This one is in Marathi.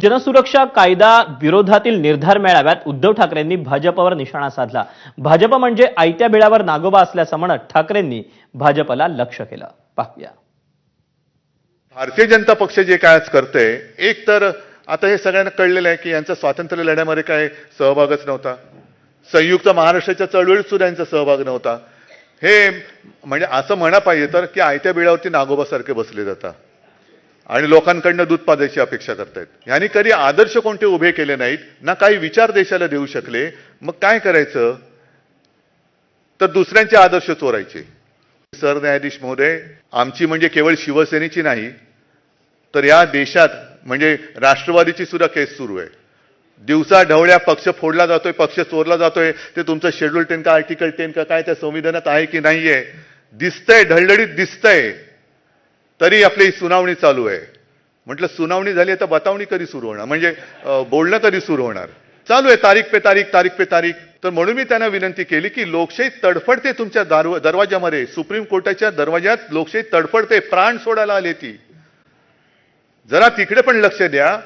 जनसुरक्षा कायदा विरोधातील निर्धार मेळाव्यात उद्धव ठाकरेंनी भाजपवर निशाणा साधला. भाजप म्हणजे आयत्या बिळावर नागोबा असल्याचं म्हणत ठाकरेंनी भाजपला लक्ष केलं. पाहूया. भारतीय जनता पक्ष जे काय आज करतंय एक तर आता हे सगळ्यांना कळलेलं आहे की यांचा स्वातंत्र्य लढ्यामध्ये काय सहभागच नव्हता. संयुक्त महाराष्ट्राच्या चळवळीत सुद्धा यांचा सहभाग नव्हता. हे म्हणजे असं म्हणा पाहिजे तर की आयत्या बिळावरती नागोबासारखे बसले जातात आणि लोकांकडनं दूध पाजायची अपेक्षा करतायत. यांनी कधी आदर्श कोणते उभे केले नाहीत ना काही विचार देशाला देऊ शकले. मग काय करायचं? तर दुसऱ्यांचे आदर्श चोरायचे. सरन्यायाधीश महोदय आमची म्हणजे केवळ शिवसेनेची नाही तर या देशात म्हणजे राष्ट्रवादीची सुद्धा केस सुरू आहे. दिवसा ढवळ्या पक्ष फोडला जातोय पक्ष चोरला जातोय. ते तुमचं शेड्यूल टेन का आर्टिकल टेन का काय त्या संविधानात आहे की नाहीये? दिसतंय ढळढळीत दिसतंय. तरी आपली सुनावणी चालू आहे. म्हटलं सुनावणी झाली तर बतावणी कधी सुरू होणार? म्हणजे बोलणं कधी सुरू होणार. चालू आहे तारीख पे तारीख तारीख पे तारीख. तर म्हणून मी त्यांना विनंती केली की लोकशाही तडफडते तुमच्या दार दरवाजामध्ये सुप्रीम कोर्टाच्या दरवाजात लोकशाही तडफडते प्राण सोडायला आले ती. जरा तिकडे पण लक्ष द्या.